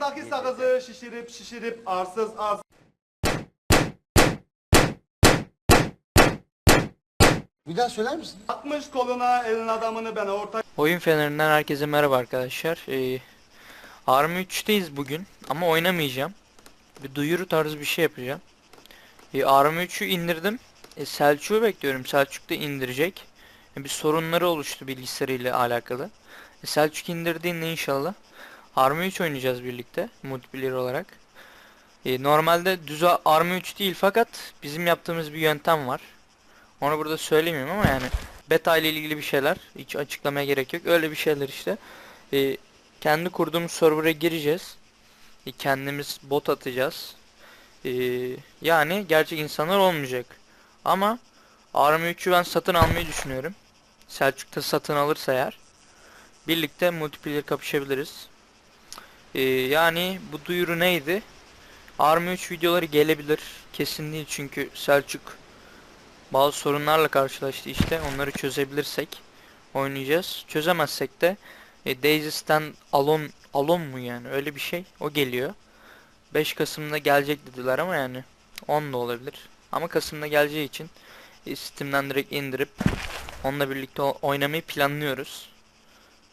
Ağzındaki sakızı şişirip şişirip arsız arsız Bir daha söyler misin? atmış koluna elin adamını ben orta Oyun Feneri'nden herkese merhaba arkadaşlar. Ee, Arma 3'teyiz bugün ama oynamayacağım. Bir duyuru tarzı bir şey yapacağım. Ee, Arma 3'ü indirdim. E, Selçuk'u bekliyorum. Selçuk da indirecek. E, bir sorunları oluştu bilgisayarıyla alakalı. E, Selçuk indirdiğinde inşallah Arma 3 oynayacağız birlikte multiplayer olarak. E, normalde düz Arma 3 değil fakat bizim yaptığımız bir yöntem var. Onu burada söylemiyorum ama yani beta ile ilgili bir şeyler hiç açıklamaya gerek yok. Öyle bir şeyler işte. Ee, kendi kurduğumuz server'a gireceğiz. Ee, kendimiz bot atacağız. Ee, yani gerçek insanlar olmayacak. Ama Arma 3'ü ben satın almayı düşünüyorum. Selçuk da satın alırsa eğer birlikte multiplayer kapışabiliriz. Ee, yani bu duyuru neydi? Arma 3 videoları gelebilir. Kesin değil çünkü Selçuk bazı sorunlarla karşılaştı işte. Onları çözebilirsek oynayacağız. Çözemezsek de e, Daisy Stand Alone Alone mu yani öyle bir şey. O geliyor. 5 Kasım'da gelecek dediler ama yani 10 da olabilir. Ama Kasım'da geleceği için e, Steam'den direkt indirip onunla birlikte oynamayı planlıyoruz.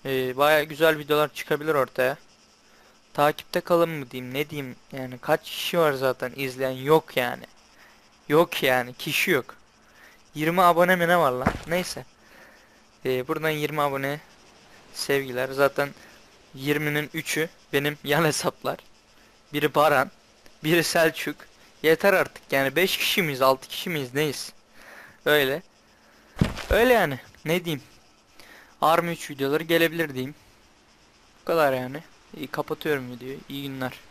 E, Baya güzel videolar çıkabilir ortaya. Takipte kalın mı diyeyim ne diyeyim yani kaç kişi var zaten izleyen yok yani. Yok yani kişi yok. 20 abone mi ne var lan? Neyse. Ee, buradan 20 abone sevgiler. Zaten 20'nin 3'ü benim yan hesaplar. Biri Baran, biri Selçuk. Yeter artık yani 5 kişi miyiz, 6 kişi miyiz neyiz? Öyle. Öyle yani. Ne diyeyim? Army 3 videoları gelebilir diyeyim. Bu kadar yani. İyi kapatıyorum videoyu. İyi günler.